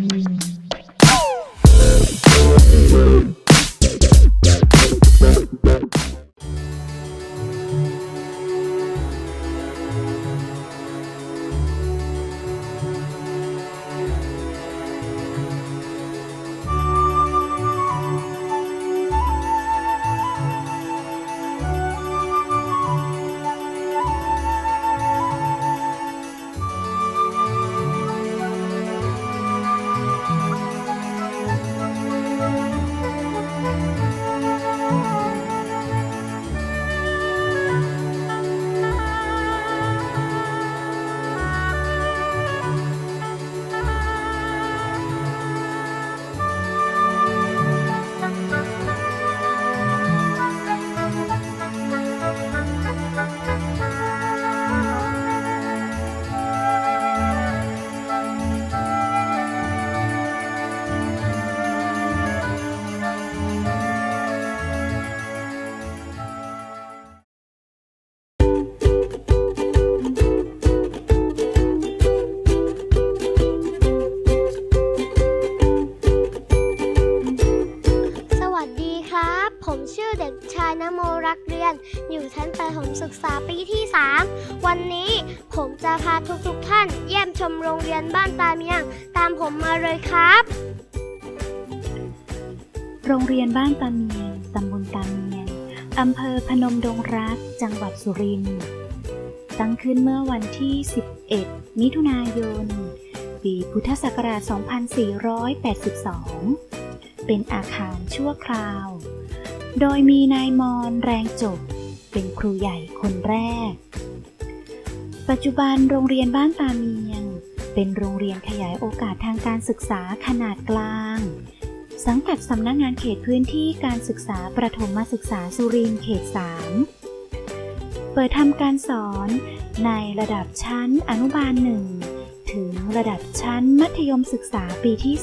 ส ผมมาเลยครับ โรงเรียนบ้านตาเมียงตำบลตาเมียงอำเภอพนมดงรัก จังหวัดสุรินทร์ ตั้งขึ้นเมื่อวันที่ 11 มิถุนายน ปีพุทธศักราช 2482 เป็นอาคารชั่วคราว โดยมีนายมอนแรงจบ เป็นครูใหญ่คนแรก ปัจจุบันโรงเรียนบ้านตาเมียง เป็นโรงเรียนขยายโอกาสทางการศึกษาขนาดกลาง สังกัดสำนักงานเขตพื้นที่การศึกษาประถมศึกษาสุรินทร์เขต 3 เปิดทำการสอนในระดับชั้นอนุบาล1ถึงระดับชั้นมัธยมศึกษาปีที่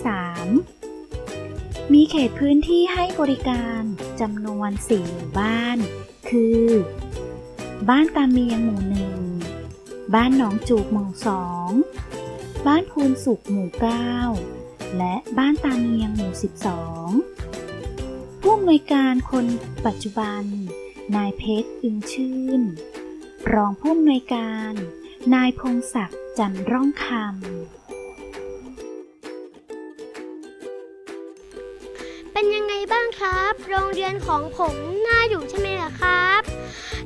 3 มีเขตพื้นที่ให้บริการจำนวน 4 หมู่บ้าน คือ บ้านตาเมียงหมู่หนึ่ง บ้านหนองจูบหมู่สอง บ้านพูนสุขหมู่เก้าและบ้านตาเมียงหมู่ 12 ผู้อำนวยการคนปัจจุบัน นายเพชรอึงชื่น รองผู้อำนวยการ นายพงศักดิ์จันร่องคำ เป็นยังไงบ้างครับ โรงเรียนของผมน่าอยู่ใช่ไหมล่ะครับ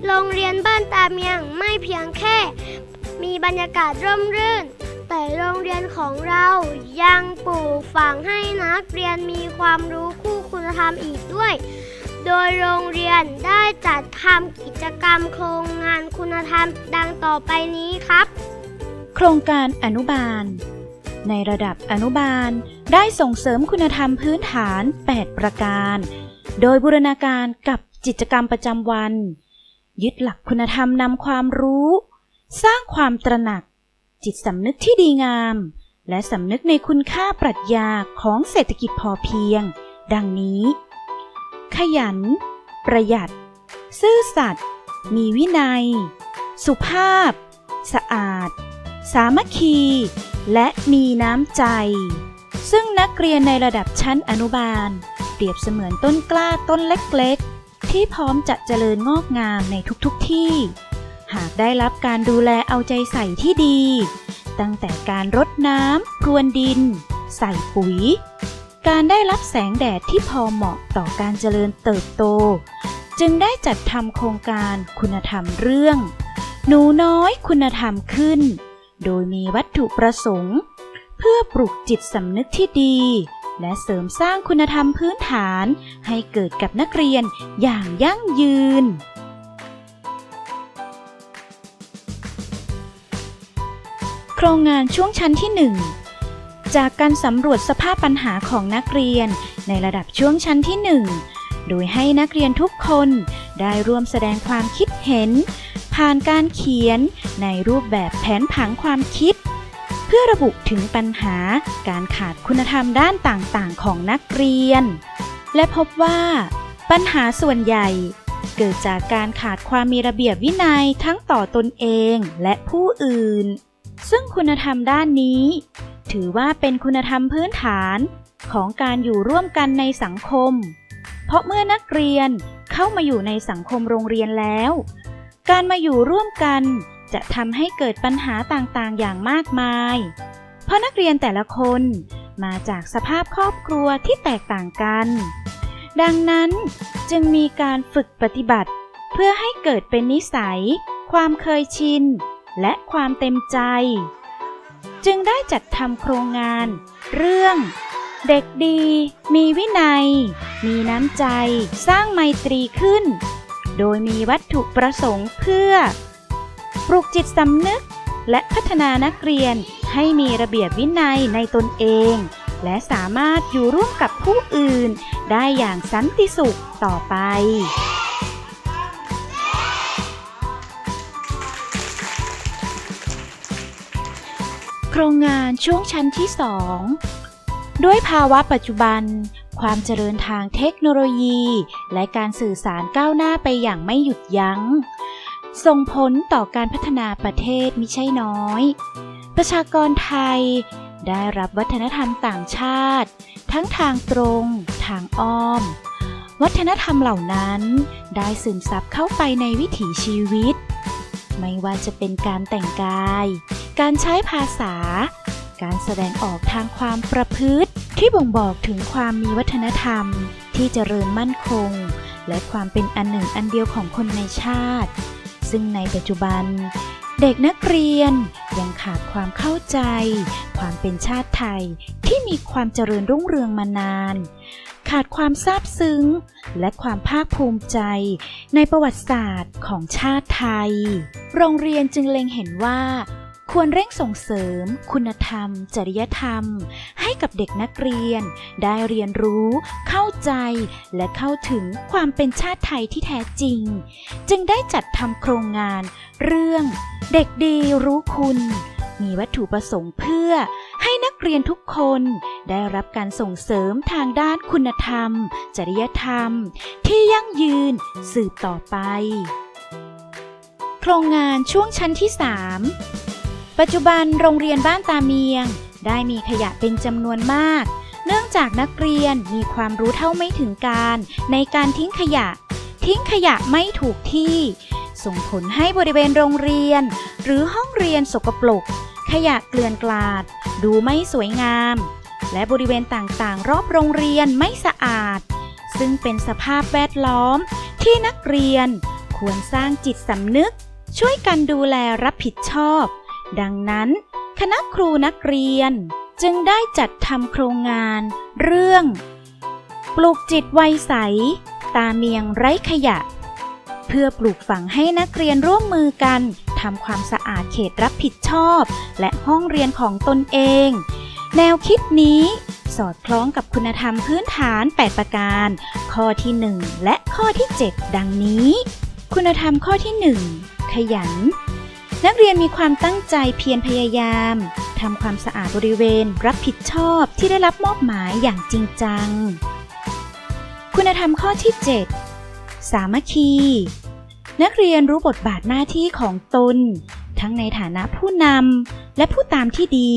โรงเรียนบ้านตาเมียงไม่เพียงแค่ มีบรรยากาศร่มรื่น แต่โรงเรียนของเรายังปลูกฝังให้นักเรียนมีความรู้คู่คุณธรรมอีกด้วย โดยโรงเรียนได้จัดทำกิจกรรมโครงงานคุณธรรมดังต่อไปนี้ครับ โครงการอนุบาล ในระดับอนุบาลได้ส่งเสริมคุณธรรมพื้นฐาน 8 ประการ โดยบูรณาการกับกิจกรรมประจำวัน ยึดหลักคุณธรรมนำความรู้ สร้างความตระหนัก จิตสำนึกที่ดีงาม และสำนึกในคุณค่าปรัชญาของเศรษฐกิจพอเพียง ดังนี้ ขยัน ประหยัด ซื่อสัตย์มีวินัย สุภาพ สะอาด สามัคคี และมีน้ำใจ ซึ่งนักเรียนในระดับชั้นอนุบาล เปรียบเสมือนต้นกล้าต้นเล็กๆ ที่พร้อมจะเจริญงอกงามในทุกๆที่ หากได้รับการดูแลเอาใจใส่ที่ดี ตั้งแต่การรดน้ำพรวนดิน ใส่ปุ๋ย การได้รับแสงแดดที่พอเหมาะต่อการเจริญเติบโต จึงได้จัดทำโครงการคุณธรรมเรื่อง หนูน้อยคุณธรรมขึ้น โดยมีวัตถุประสงค์ เพื่อปลุกจิตสำนึกที่ดีและเสริมสร้างคุณธรรมพื้นฐานให้เกิดกับนักเรียนอย่างยั่งยืน ครงงานช่วงชั้นที่ 1 จากการสำรวจสภาพปัญหาของนักเรียนในระดับช่วงชั้นที่ 1 โดยให้นักเรียนทุกคนได้ร่วมแสดงความคิดเห็น ผ่านการเขียนในรูปแบบแผนผังความคิด เพื่อระบุถึงปัญหาการขาดคุณธรรมด้านต่างๆ ของนักเรียน และพบว่า ปัญหาส่วนใหญ่เกิดจากการขาดความมีระเบียบวินัยทั้งต่อตนเองและผู้อื่น ซึ่งคุณธรรมด้านนี้ ถือว่าเป็นคุณธรรมพื้นฐานของการอยู่ร่วมกันในสังคม เพราะเมื่อนักเรียนเข้ามาอยู่ในสังคมโรงเรียนแล้ว การมาอยู่ร่วมกันจะทำให้เกิดปัญหาต่างๆ อย่างมากมาย เพราะนักเรียนแต่ละคนมาจากสภาพครอบครัวที่แตกต่างกัน ดังนั้นจึงมีการฝึกปฏิบัติ เพื่อให้เกิดเป็นนิสัย ความเคยชิน และความเต็มใจ จึงได้จัดทำโครงงาน เรื่อง เด็กดี มีวินัย มีน้ำใจ สร้างไมตรีขึ้น โดยมีวัตถุประสงค์เพื่อ ปลุกจิตสำนึกและพัฒนานักเรียนให้มีระเบียบวินัยในตนเอง และสามารถอยู่ร่วมกับผู้อื่น ได้อย่างสันติสุขต่อไป โครงงานช่วงชั้นที่ 2 ด้วยภาวะปัจจุบัน ความเจริญทางเทคโนโลยี และการสื่อสารก้าวหน้าไปอย่างไม่หยุดยัง้ง ส่งผลต่อการพัฒนาประเทศมิใช่น้อย ประชากรไทยได้รับวัฒนธรรมต่างชาติ ทั้งทางตรง ทางอ้อม วัฒนธรรมเหล่านั้นได้ซึมซับเข้าไปในวิถีชีวิต ไม่ว่าจะเป็นการแต่งกาย การใช้ภาษา การแสดงออกทางความประพฤติ ที่บ่งบอกถึงความมีวัฒนธรรม ที่เจริญมั่นคง และความเป็นอันหนึ่งอันเดียวของคนในชาติ ซึ่งในปัจจุบัน เด็กนักเรียนยังขาดความเข้าใจ ความเป็นชาติไทยที่มีความเจริญรุ่งเรืองมานานขาดความซาบซึ้ง และความภาคภูมิใจ ในประวัติศาสตร์ของชาติไทย โรงเรียนจึงเล็งเห็นว่า ควรเร่งส่งเสริม คุณธรรม จริยธรรม ให้กับเด็กนักเรียน ได้เรียนรู้ เข้าใจ และเข้าถึงความเป็นชาติไทยที่แท้จริง จึงได้จัดทำโครงงาน เรื่อง เด็กดีรู้คุณ มีวัตถุประสงค์เพื่อให้นักเรียนทุกคนได้รับการส่งเสริมทางด้านคุณธรรม จริยธรรม ที่ยั่งยืนสืบต่อไป โครงงานช่วงชั้นที่ 3 ปัจจุบันโรงเรียนบ้านตาเมียง ได้มีขยะเป็นจำนวนมาก เนื่องจากนักเรียนมีความรู้เท่าไม่ถึงการ ในการทิ้งขยะ ทิ้งขยะไม่ถูกที่ ส่งผลให้บริเวณโรงเรียน หรือห้องเรียนสกปรกขยะเกลื่อนกลาด ดูไม่สวยงาม และบริเวณต่างๆ รอบโรงเรียนไม่สะอาด ซึ่งเป็นสภาพแวดล้อมที่นักเรียนควรสร้างจิตสำนึก ช่วยกันดูแลรับผิดชอบ ดังนั้น คณะครูนักเรียนจึงได้จัดทำโครงงานเรื่อง ปลูกจิตไวยใส ตาเมียงไร้ขยะ เพื่อปลูกฝังให้นักเรียนร่วมมือกันทำความสะอาดเขตรับผิดชอบ และห้องเรียนของตนเอง แนวคิดนี้สอดคล้องกับคุณธรรมพื้นฐาน 8 ประการ ข้อที่ 1 และข้อที่ 7 ดังนี้ คุณธรรมข้อที่ 1 ขยัน นักเรียนมีความตั้งใจเพียรพยายามทำความสะอาดบริเวณ รับผิดชอบที่ได้รับมอบหมายอย่างจริงจัง คุณธรรมข้อที่ 7 สามัคคี นักเรียนรู้บทบาทหน้าที่ของตน ทั้งในฐานะผู้นำและผู้ตามที่ดี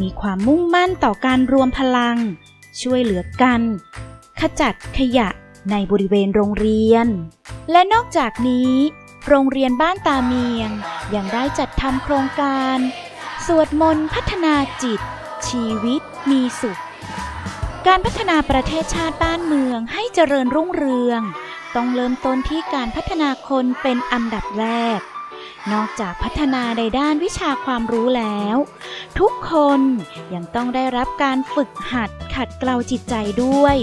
มีความมุ่งมั่นต่อการรวมพลัง ช่วยเหลือกัน ขจัดขยะในบริเวณโรงเรียน และนอกจากนี้ โรงเรียนบ้านตาเมียง ยังได้จัดทำโครงการ สวดมนต์พัฒนาจิต ชีวิตมีสุข การพัฒนาประเทศชาติบ้านเมืองให้เจริญรุ่งเรือง ต้องเริ่มต้นที่การพัฒนาคนเป็นอันดับแรก นอกจากพัฒนาในด้านวิชาความรู้แล้ว ทุกคนยังต้องได้รับการฝึกหัดขัดเกลาจิตใจด้วย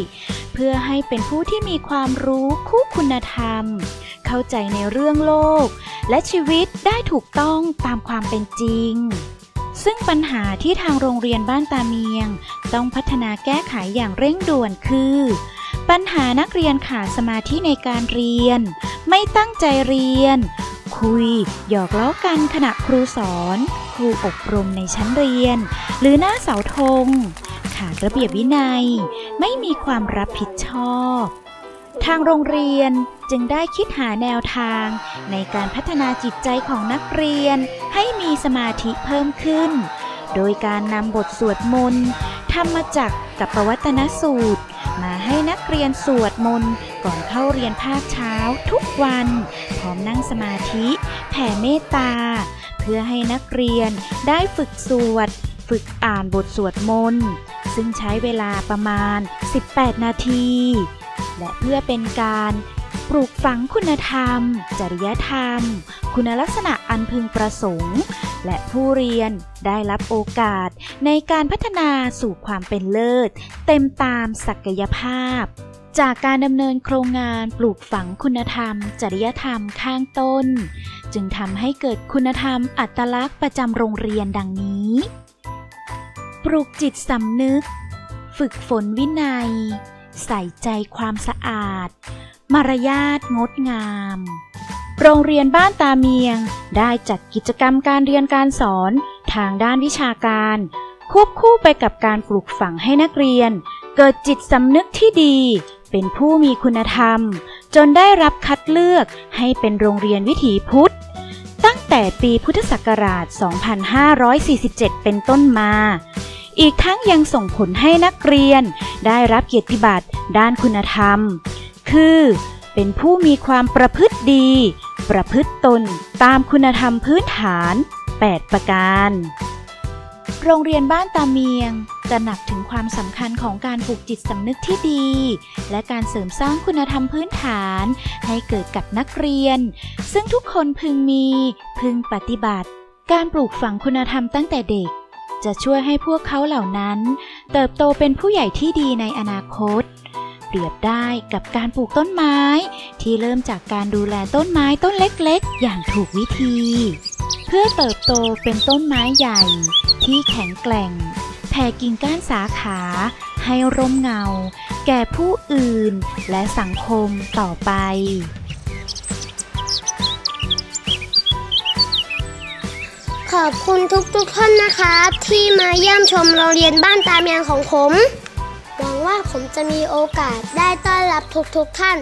เพื่อให้เป็นผู้ที่มีความรู้คู่คุณธรรม เข้าใจในเรื่องโลก และชีวิตได้ถูกต้องตามความเป็นจริง ซึ่งปัญหาที่ทางโรงเรียนบ้านตาเมียง ต้องพัฒนาแก้ไขอย่างเร่งด่วนคือ ปัญหานักเรียนขาดสมาธิในการเรียน ไม่ตั้งใจเรียน คุย หยอกล้อกันขณะครูสอน ครูอบรมในชั้นเรียน หรือหน้าเสาธงขาดระเบียบวินัย ไม่มีความรับผิดชอบ ทางโรงเรียนจึงได้คิดหาแนวทาง ในการพัฒนาจิตใจของนักเรียน ให้มีสมาธิเพิ่มขึ้น โดยการนำบทสวดมนต์ธรรมจักรกับปวัตนสูตร มาให้นักเรียนสวดมนต์ก่อนเข้าเรียนภาคเช้าทุกวัน พร้อมนั่งสมาธิ แผ่เมตตา เพื่อให้นักเรียนได้ฝึกสวด ฝึกอ่านบทสวดมนต์ซึ่งใช้เวลาประมาณ 18 นาที และเพื่อเป็นการปลูกฝังคุณธรรม จริยธรรม คุณลักษณะอันพึงประสงค์ และผู้เรียนได้รับโอกาสในการพัฒนาสู่ความเป็นเลิศ เต็มตามศักยภาพ จากการดำเนินโครงงานปลูกฝังคุณธรรม จริยธรรมข้างต้น จึงทำให้เกิดคุณธรรมอัตลักษณ์ประจำโรงเรียนดังนี้ ปลูกจิตสำนึก ฝึกฝนวินัย ใส่ใจความสะอาด มารยาทงดงาม โรงเรียนบ้านตาเมียง ได้จัดกิจกรรมการเรียนการสอนทางด้านวิชาการ ควบคู่ไปกับการปลูกฝังให้นักเรียน เกิดจิตสำนึกที่ดี เป็นผู้มีคุณธรรม จนได้รับคัดเลือกให้เป็นโรงเรียนวิถีพุทธ ตั้งแต่ปีพุทธศักราช 2547 เป็นต้นมา อีกทั้งยังส่งผลให้นักเรียน ได้รับเกียรติบัตรด้านคุณธรรม คือ เป็นผู้มีความประพฤติดี ประพฤติตนตามคุณธรรมพื้นฐาน 8 ประการ โรงเรียนบ้านตาเมียงตระหนักถึงความสำคัญของการปลูกจิตสำนึกที่ดี และการเสริมสร้างคุณธรรมพื้นฐานให้เกิดกับนักเรียน ซึ่งทุกคนพึงมี พึงปฏิบัติ การปลูกฝังคุณธรรมตั้งแต่เด็ก จะช่วยให้พวกเขาเหล่านั้น เติบโตเป็นผู้ใหญ่ที่ดีในอนาคต เปรียบได้กับการปลูกต้นไม้ ที่เริ่มจากการดูแลต้นไม้ต้นเล็กๆ อย่างถูกวิธี เพื่อเติบโตเป็นต้นไม้ใหญ่ ที่แข็งแกร่งแผ่กิ่งก้านสาขา ให้ร่มเงา แก่ผู้อื่น และสังคมต่อไป อบคุณทุกๆท่านนะครับ ที่มาเยี่ยมชมโรงเรียนบ้านตาเมียงของผม หวังว่าผมจะมีโอกาสได้ต้อนรับทุกๆท่าน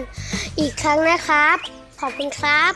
อีกครั้งนะครับ ขอบคุณครับ